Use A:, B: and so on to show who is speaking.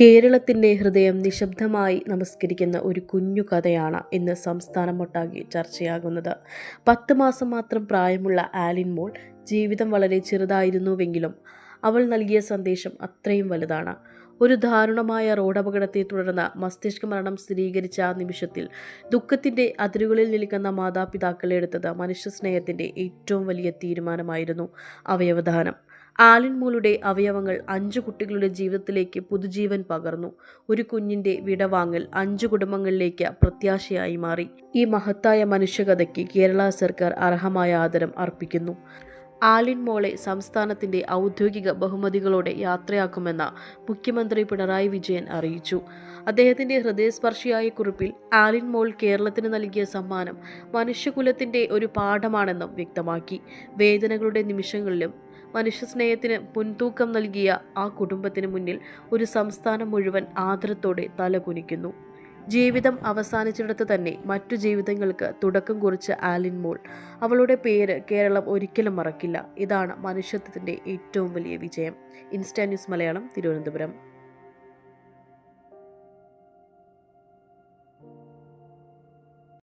A: കേരളത്തിന്റെ ഹൃദയം നിശബ്ദമായി നമസ്കരിക്കുന്ന ഒരു കുഞ്ഞു കഥയാണ് ഇന്ന് സംസ്ഥാനമൊട്ടാകെ ചർച്ചയാകുന്നത്. പത്ത് മാസം മാത്രം പ്രായമുള്ള ആലിൻ മോൾ ജീവിതം വളരെ ചെറുതായിരുന്നുവെങ്കിലും അവൾ നൽകിയ സന്ദേശം അത്രയും വലുതാണ്. ഒരു ദാരുണമായ റോഡപകടത്തെ തുടർന്ന് മസ്തിഷ്ക മരണം സ്ഥിരീകരിച്ച ആ നിമിഷത്തിൽ ദുഃഖത്തിന്റെ അതിരുകളിൽ നിൽക്കുന്ന മാതാപിതാക്കളെ എടുത്തത് മനുഷ്യസ്നേഹത്തിന്റെ ഏറ്റവും വലിയ തീരുമാനമായിരുന്നു അവയവദാനം. ആലിൻ മോളുടെ അവയവങ്ങൾ അഞ്ചു കുട്ടികളുടെ ജീവിതത്തിലേക്ക് പുതുജീവൻ പകർന്നു. ഒരു കുഞ്ഞിന്റെ വിടവാങ്ങൽ അഞ്ചു കുടുംബങ്ങളിലേക്ക് പ്രത്യാശയായി മാറി. ഈ മഹത്തായ മനുഷ്യകഥയ്ക്ക് കേരള സർക്കാർ അർഹമായ ആദരം അർപ്പിക്കുന്നു. ആലിൻ മോളെ സംസ്ഥാനത്തിന്റെ ഔദ്യോഗിക ബഹുമതികളോടെ യാത്രയാക്കുമെന്ന് മുഖ്യമന്ത്രി പിണറായി വിജയൻ അറിയിച്ചു. അദ്ദേഹത്തിന്റെ ഹൃദയസ്പർശിയായ കുറിപ്പിൽ ആലിൻ മോൾ കേരളത്തിന് നൽകിയ സമ്മാനം മനുഷ്യകുലത്തിന്റെ ഒരു പാഠമാണെന്നും വ്യക്തമാക്കി. വേദനകളുടെ നിമിഷങ്ങളിലും മനുഷ്യസ്നേഹത്തിന് മുൻതൂക്കം നൽകിയ ആ കുടുംബത്തിന് മുന്നിൽ ഒരു സംസ്ഥാനം മുഴുവൻ ആദരത്തോടെ തലകുനിക്കുന്നു. ജീവിതം അവസാനിച്ചിടത്ത് തന്നെ മറ്റു ജീവിതങ്ങൾക്ക് തുടക്കം കുറിച്ച ആലിൻ മോൾ. അവളുടെ പേര് കേരളം ഒരിക്കലും മറക്കില്ല. ഇതാണ് മനുഷ്യത്വത്തിന്റെ ഏറ്റവും വലിയ വിജയം. Insta News Malayalam Thiruvananthapuram.